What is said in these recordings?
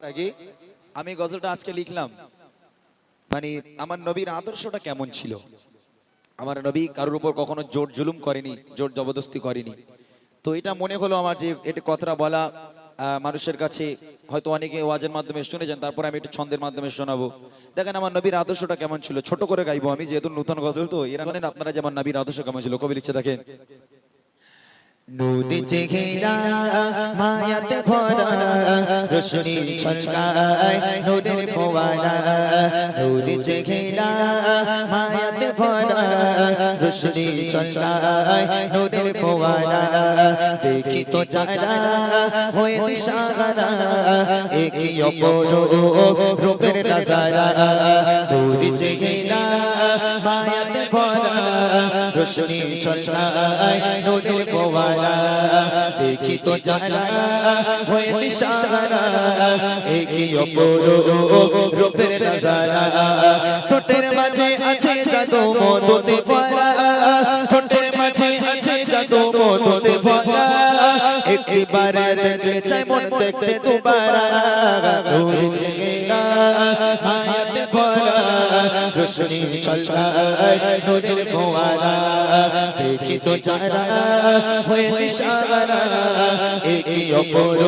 আগে আমি গজলটা আজকে লিখলাম। মানে আমার নবীর আদর্শটা কেমন ছিল? আমার নবী কারোর উপর কখনো জোর জুলুম করেনি, জোর জবরদস্তি করেনি। তো এটা মনে হলো আমার যে এটা কথাটা বলা মানুষের কাছে হয়তো অনেকে ওয়াজের মাধ্যমে শুনেছেন তারপরে আমি একটু ছন্দের মাধ্যমে শোনাবো। দেখেন আমার নবীর আদর্শটা কেমন ছিল? ছোট করে গাইবো আমি, যেহেতু নতুন গজল তো, এরা আপনারা যেমন নবীর আদর্শ কেমন ছিল, কবি লিখছে দেখেন। নূর চেহেরা মায়াতে ভরা, রোশনি ছলকায় নূরের ফোয়ারা। নূর চেহেরা মায়াতে ভরা, রোশনি ছলকায় নূরের ফোয়ারা। দেখি তো যারা হয়ে দিশাহারা, একই অপর রূপের নজারা। নূর চেহেরা মায়াতে ভরা রোশনি ছলনায় নূরের ফোয়ারা। দেখি তো জানা হয়ে নিশানা, একই অপর রূপের নজারা। ঠোঁটের মাঝে আছে জাদু মধুতে ভরা, ঠোঁটের মাঝে আছে জাদু মধুতে ভরা। একবার দেখলে চাই মন দেখতে দুবারা। নূর জেগেলা হায়াতে ভরা, রোশনি ছলকায় নূরের ফোয়ারা। দেখি তো যারা হয়ে ইশারা একই অপর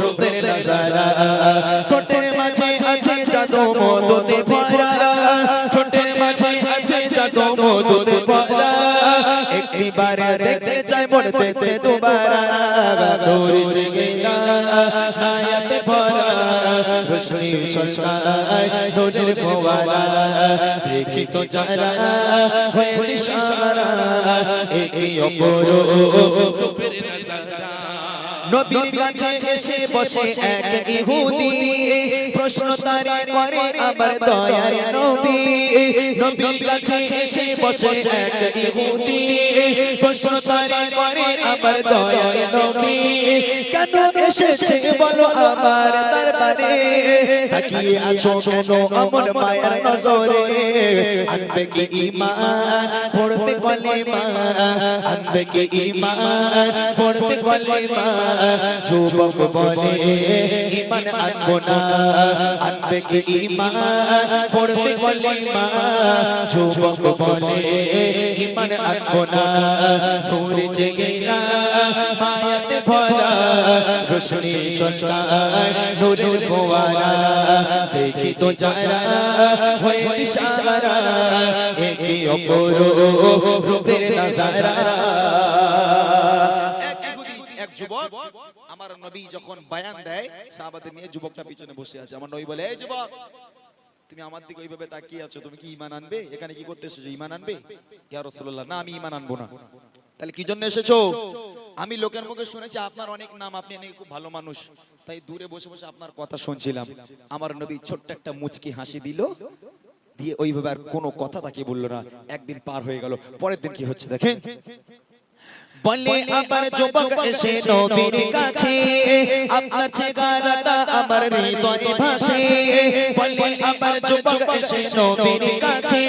রূপের নজারা। ঠোঁটের মাঝে আছে জাদু মধুতে ভরা, ঠোঁটের মাঝে আছে জাদু মধুতে ভরা। একটিবার দেখতে চাই মন দেখতে দুবারা। নূর জেগেলা হায়াতে ভরা, রোশনি ছলকায় নূরের ফোয়ারা। দেখি তো যারা হয়ে দিশারা একই অপর রূপের নজারা নবীর কাছে এসে বসে এক ইহুদি। প্রশ্ন তারে করে আমার দয়ার নবী। নবীর কাছে এসে বসে এক ইহুদি। প্রশ্ন তারে করে আমার দয়ার নবী। কেন এসেছে বলো আমার দরবারে? তাকিয়ে আছো কেন আমার মায়ের নজরে? আনবে কি ঈমান? পড়বে কলেমা আনবে কি ঈমান? পড়বে কলেমা যুবক বলে, ঈমান আনব না। আনবে কি ঈমান? পড়বে কলেমা। যুবক বলে, ঈমান আনব না। নূর জেগেলা মায়াতে ভরা, রোশনি চমকায় নূরের ফোয়ারা। দেখি তো যারা হয়ে দিশারা একই অপর রূপের নজারা। এক এক যুবক আমার নবী যখন বায়ান দেয়, সাহাবাদের নিয়ে যুবকটা পিছনে বসে আছে। আমার নবী বলে, এই যুবক, তুমি আমার দিকে ওইভাবে তাকিয়ে আছো, তুমি কি ইমান আনবে? এখানে কি করতে এসেছ ইমান আনবে? ইয়া রাসূলুল্লাহ, না, আমি ইমান আনব না। তাহলে কি জন্য এসেছ? আমি লোকের মুখে শুনেছি আপনার অনেক নাম, আপনি নাকি খুব ভালো মানুষ। তাই দূরে বসে বসে আপনার কথা শুনছিলাম। আমার নবী ছোট্ট একটা মুচকি হাসি দিল, দিয়ে ওইভাবে আর কোনো কথা তাকে বলল না। একদিন পার হয়ে গেল, পরের দিন কি হচ্ছে দেখেন? বলে আবার যুবক এসে নবীর কাছে আপনার চেহারাটা আমার হৃদয়ে ভাসে। বলে আবার যুবক এসে নবীর কাছে।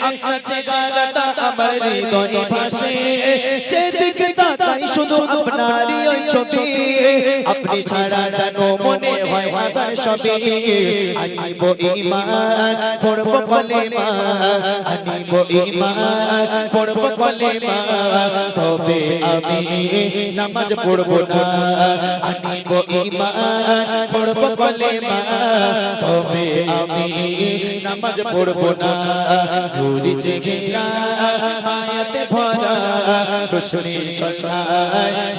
আপনার চেহারাটা আমার হৃদয়ে ভাসে। যেদিকে তাকাই শুধু আপনারই ওই ছবি। আপনি ছাড়া জানো মনে হয় আদার সবে আনিব ঈমান পড়ব কলেমা। আনিব ঈমান পড়ব কলেমা। তবে আমি নামাজ পড়ব না। আনিব ঈমান পড়ব কলেমা। তবে আমি নামাজ পড়ব না। নুরি চেহারা মায়াতে ভরা, রোশনি ছলকায়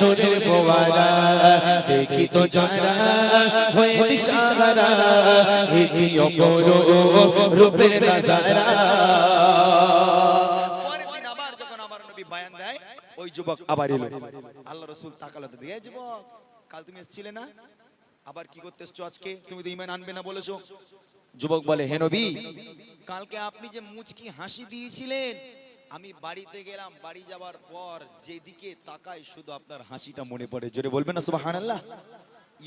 নূরের ফোয়ারা, দেখি তো যারা হয়ে দিশাহারা একই অপর রূপের নজারা। ওই যুবক আবার এলো। আল্লাহ রসুল তাকালো তো দিয়ে যুবক, কাল তুমি এসেছিলে না? আবার কি করতে এসছো আজকে? তুমি তো ইমান আনবে না বলেছ? যুবক বলে হেনবি কালকে আপনি যে মুচকি হাসি দিয়েছিলেন আমি বাড়িতে গেলাম, বাড়ি যাওয়ার পর যেদিকে তাকাই শুধু আপনার হাসিটা মনে পড়ে। জোরে বলবেন না, সুবহানাল্লাহ?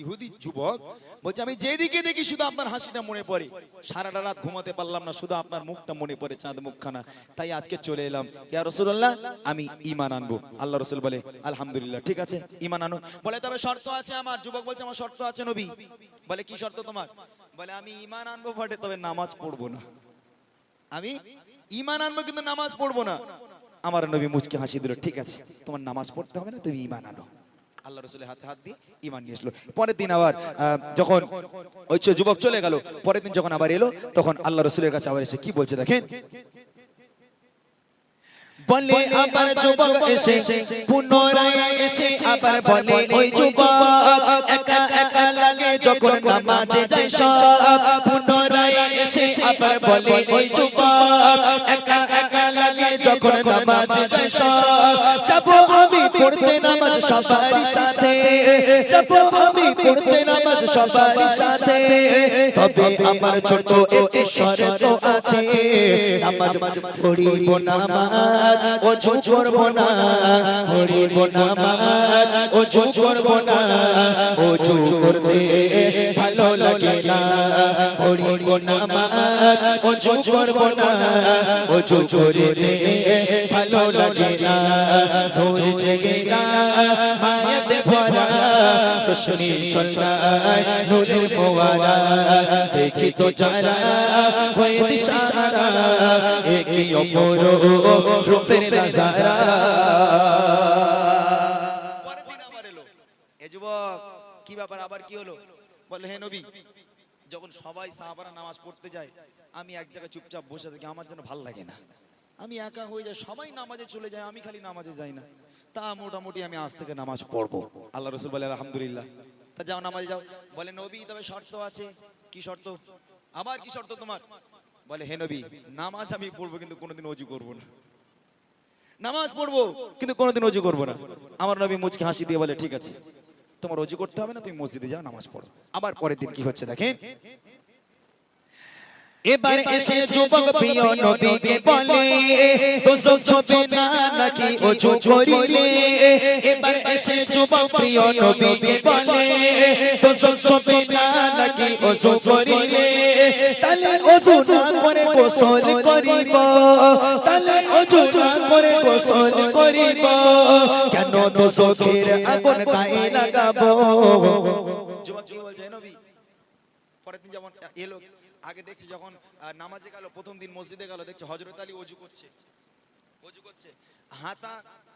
ইহুদি যুবক বলছে, আমি যেদিকে দেখি শুধু আপনার হাসিটা মনে পড়ে। সারাটা রাত ঘুমাতে পারলাম না, শুধু আপনার মুখটা মনে পড়ে, চাঁদ মুখখানা। তাই আজকে চলে এলাম। ইয়া রসুল্লাহ আমি ইমান আনব। আল্লাহ রসুল বলে, আলহামদুলিল্লাহ, ঠিক আছে ইমান আনো। বলে, তবে শর্ত আছে আমার। যুবক বলছে, আমার শর্ত আছে নবী। বলে, কি শর্ত তোমার? বলে, আমি ইমান আনব বটে, তবে নামাজ পড়ব না। আমি ইমান আনব কিন্তু নামাজ পড়ব না। আমার নবী মুচকে হাসি দিল ঠিক আছে তোমার নামাজ পড়তে হবে না তুমি ইমান আনো। আল্লাহ রসুলের হাতে হাত দিয়ে ইমান নিয়ে আসলো। পরের দিন আবার যখন ওই যুবক চলে গেল পরের দিন যখন আবার এলো তখন আল্লাহ রসুলের কাছে আবার এসে কি বলছে দেখেন? বলে আবার যুবক এসে পুনরায় এসে আবার বলে ওই যুবক একা একা লাগে যখন নামাজে যায় সব পুনরায় এসে আবার বলে ওই যুবক, একা একা লাগে যখন নামাজে যায় সব আমি পড়তে নামাজ সবারই সাথে। যাব আমি পড়তে নামাজ সবারই সাথে। তবে আমার ছোট একটি শর্ত আছে। নামাজ পড়িব নামাজ ওযু করব না। পড়িব নামাজ ওযু করব না। ওযু করতে ভালো লাগে না। পড়িব নামাজ ওযু করব না ওযু করতে ভালো লাগে না জেগে না, মায়াতে ভরা রোশনি চলনায় নূরের ফোয়ারা, দেখি তো যারা হয়ে দিশারা একই অপর রূপের নাজারা। যুবক, কি ব্যাপার? আবার কি হলো? বলে, হে নবী যখন সবাই সাহাবারা নামাজ পড়তে যায়, আমি এক জায়গায় চুপচাপ বসে থাকি, আমার জন্য ভালো লাগে না। আমি একা হয়ে যাই, সবাই নামাজে চলে যায়, আমি খালি নামাজে যাই না। তা মোটামুটি আমি আজ থেকে নামাজ পড়ব। আল্লাহ রসুল বলে, আলহামদুলিল্লাহ। তা যাও নামাজে যাও। বলে, নবী, তবে শর্ত আছে। কি শর্ত? আবার কি শর্ত তোমার? বলে, হে নবী, নামাজ আমি পড়ব, কিন্তু কোনোদিন অজু করব না। নামাজ পড়ব, কিন্তু কোনোদিন অজু করব না। আমার নবী মুচকে হাসি দিয়ে বলে, ঠিক আছে। তোমার রজু করতে হবে না, তুমি মসজিদে যাও, নামাজ পড়ো। আবার পরের দিন কি হচ্ছে দেখেন? এবার এসে যুবক প্রিয় নবীকে বলে তো সব ছবে না নাকি ওযু করিলে? এবার এসে যুবক প্রিয় নবীকে বলে তো সব ছবে না নাকি ওযু করিলে? তালে ওযু না করে গোসল করিব। তালে ওযু না করে গোসল করিব। কেন তো চোখের আগুন গায়ে লাগাবো? যুবক কি বলছে নবী পরের দিন যেমন এলো আগে দেখছি যখন নামাজে গেল, প্রথম দিন মসজিদে গেল, দেখছে হজরত আলী অজু করছে। অজু করছে। হাতা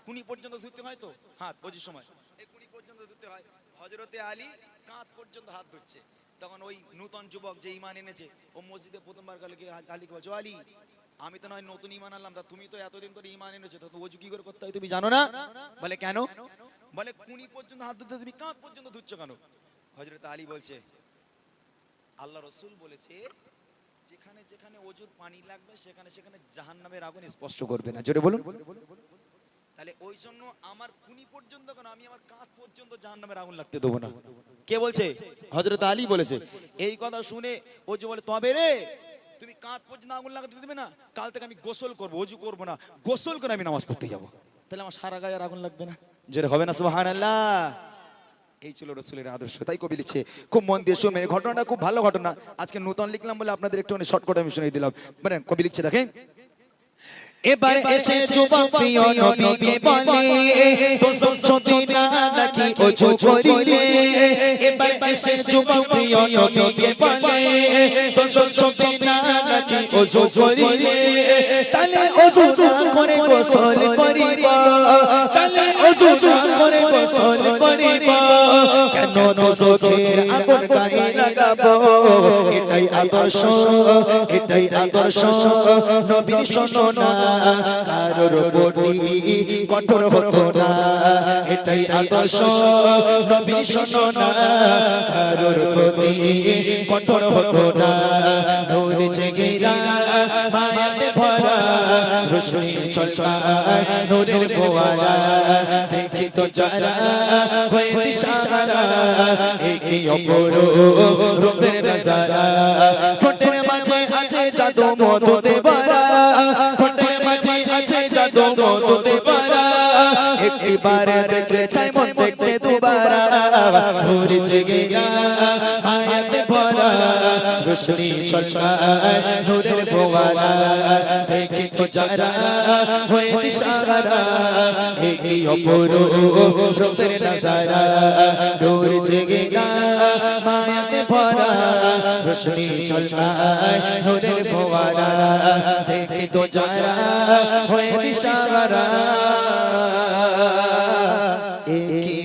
কুনি পর্যন্ত ধুতে হয় তো? হাত, অজুর সময়। এই কুনি পর্যন্ত ধুতে হয়। হজরতে আলী কাঁধ পর্যন্ত হাত ধুচ্ছে। তখন ওই নূতন যুবক যে ইমান এনেছে, ও মসজিদে প্রথমবার গেল কি আলীকে বলছো আলী, আমি তো নয়, নতুন ইমান আনলাম। তা তুমি তো এতদিন ধরে ইমান এনেছো। তো অজু কি করে করতে হয় তুমি জানো না? বলে, কেন? বলে কুনি পর্যন্ত হাত ধুতে, তুমি কাঁধ পর্যন্ত ধুচ্ছ কেন? হজরত আলী বলছে আল্লাহ রসুল বলেছে, যেখানে যেখানে অজুর পানি লাগবে, সেখানে সেখানে জাহান নামের আগুন স্পর্শ করবে না। জোরে বলুন। তাহলে ওই জন্য আমার কুনি পর্যন্ত কেন, আমি আমার কাঁধ পর্যন্ত জাহান নামের আগুন লাগতে দেবো না? কে বলছে? হজরত আলী বলেছে। এই কথা শুনে যে বলে, তবে রে, তুমি কাঁধ পর্যন্ত আগুন লাগাতে দেবে না? কাল থেকে আমি গোসল করব, অজু করব না। গোসল করে আমি নামাজ পড়তে যাব। তাহলে আমার সারা গায়ে আগুন লাগবে না? জোরে হবে না, সুবহানাল্লাহ। এই ছিল রসুলের আদর্শ। তাই কবি লিখছে খুব মন দিয়ে শুনে ঘটনাটা খুব ভালো ঘটনা। আজকে নতুন লিখলাম বলে আপনাদের একটু শর্টকাট আমি শুনে দিলাম। মানে কবি লিখছে দেখেন এবার এসে যুবক প্রিয় নবীকে বলে তো সচ্ছবি না নাকি ওযু করিলে? এবার এসে যুবক প্রিয় নবীকে বলে তো সচ্ছবি না নাকি ওযু করিলে? তালে ওযু না করে গোসল করিব তালে ওযু না করে গোসল করিব, কেন তো চোখের আগুন গায়ে লাগাবো? এটাই আদর্শ এটাই আদর্শ। নবীর শোনো কারোর প্রতি কঠোর হতো না। এটাই আদর্শ নবীর কারোর প্রতি কঠোর হতো না। রোশনি চলছায় নূরের ফোয়ারা দেখি তো যারা হয়ে দিশারা একই অপর রূপের নজারা ঠোঁটের মাঝে আছে জাদু মধু দেবারা ঠোঁটের মাঝে একটিবার দেখলে চাই মন দেখতে দুবারা নূর জেগে আয়াতে ভরা রোশনি ছলকায় নূরের ফোয়ারা দেখি তো যারা হয়ে দিশারা হে কি অপরূপ রূপের নজারা, নূর জেগে মায়াতে ভরা। রোশনি ছলকায় নূরের ফোয়ারা দেখি তো যারা হয়ে দিশারা এ কি